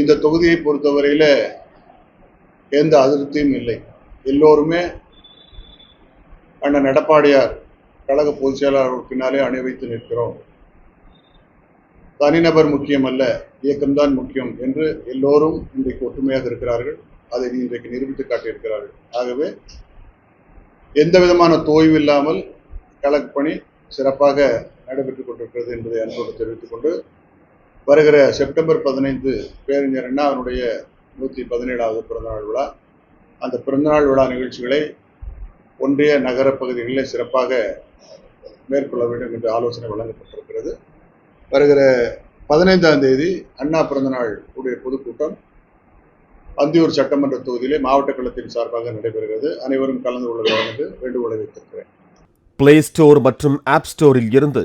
இந்த தொகுதியை பொறுத்தவரையில எந்த அதிருப்தியும் இல்லை. எல்லோருமே அண்ணன் எடப்பாடியார் கழக பொதுச் செயலாளர் பின்னாலே அணி வைத்து நிற்கிறோம். தனிநபர் முக்கியம் அல்ல இயக்கம்தான் முக்கியம் என்று எல்லோரும் இன்றைக்கு ஒற்றுமையாக இருக்கிறார்கள். அதை இன்றைக்கு நிரூபித்து காட்டியிருக்கிறார்கள். ஆகவே எந்த விதமான தோய்வு இல்லாமல் களப்பணி சிறப்பாக நடைபெற்றுக் கொண்டிருக்கிறது என்பதை அன்போடு தெரிவித்துக் கொண்டு வருகிற செப்டம்பர் பதினைந்து பேரறிஞர் அண்ணாவினுடைய நூற்றி பதினேழாவது பிறந்தநாள் விழா. அந்த பிறந்தநாள் விழா நிகழ்ச்சிகளை ஒன்றிய நகர பகுதிகளில் சிறப்பாக மேற்கொள்ள வேண்டும் என்று ஆலோசனை வழங்கப்பட்டிருக்கிறது. வருகிற பதினைந்தாம் தேதி அண்ணா பிறந்தநாள் உடைய பொதுக்கூட்டம் அந்தியூர் சட்டமன்ற தொகுதியிலே மாவட்ட களத்தின் சார்பாக நடைபெறுகிறது. அனைவரும் கலந்து கொள்ள வேண்டும் என்று வேண்டுகோளை வைத்திருக்கிறேன். பிளே ஸ்டோர் மற்றும் ஆப் ஸ்டோரில் இருந்து